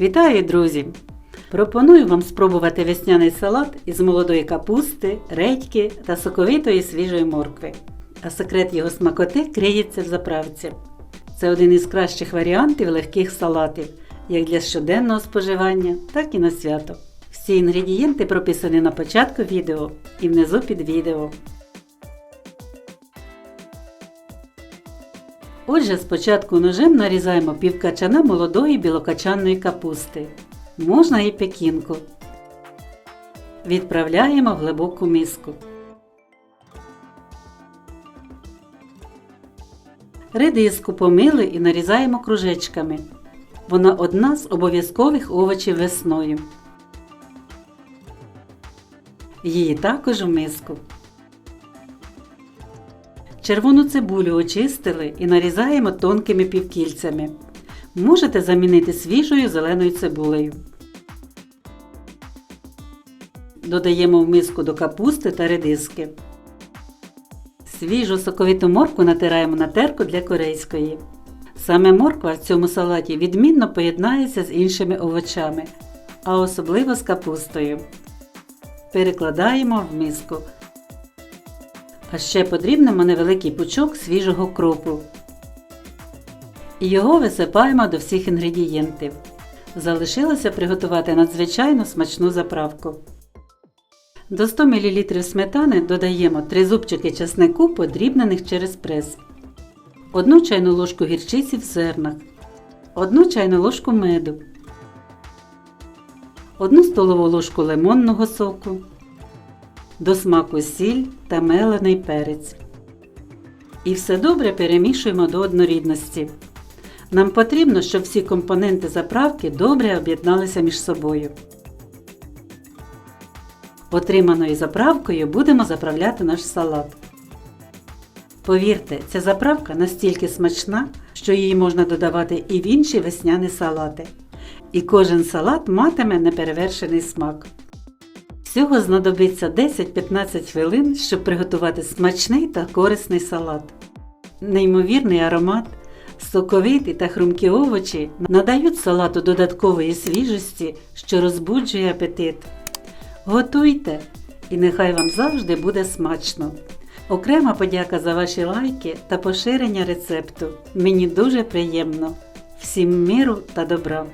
Вітаю, друзі! Пропоную вам спробувати весняний салат із молодої капусти, редьки та соковитої свіжої моркви. А секрет його смакоти криється в заправці. Це один із кращих варіантів легких салатів, як для щоденного споживання, так і на свято. Всі інгредієнти прописані на початку відео і внизу під відео. Отже, спочатку ножем нарізаємо пів качана молодої білокачанної капусти. Можна і пекінку. Відправляємо в глибоку миску. Редиску помили і нарізаємо кружечками. Вона одна з обов'язкових овочів весною. Її також в миску. Червону цибулю очистили і нарізаємо тонкими півкільцями. Можете замінити свіжою зеленою цибулею. Додаємо в миску до капусти та редиски. Свіжу соковиту моркву натираємо на терку для корейської. Саме морква в цьому салаті відмінно поєднається з іншими овочами, а особливо з капустою. Перекладаємо в миску. А ще потрібнимо невеликий пучок свіжого кропу. І його висипаємо до всіх інгредієнтів. Залишилося приготувати надзвичайно смачну заправку. До 100 мл сметани додаємо 3 зубчики чеснику, подрібнених через прес, 1 чайну ложку гірчиці в зернах, 1 чайну ложку меду, 1 столову ложку лимонного соку, до смаку сіль та мелений перець. І все добре перемішуємо до однорідності. Нам потрібно, щоб всі компоненти заправки добре об'єдналися між собою. Отриманою заправкою будемо заправляти наш салат. Повірте, ця заправка настільки смачна, що її можна додавати і в інші весняні салати. І кожен салат матиме неперевершений смак. Всього знадобиться 10-15 хвилин, щоб приготувати смачний та корисний салат. Неймовірний аромат, соковиті та хрумкі овочі надають салату додаткової свіжості, що розбуджує апетит. Готуйте, і нехай вам завжди буде смачно. Окрема подяка за ваші лайки та поширення рецепту. Мені дуже приємно. Всім миру та добра!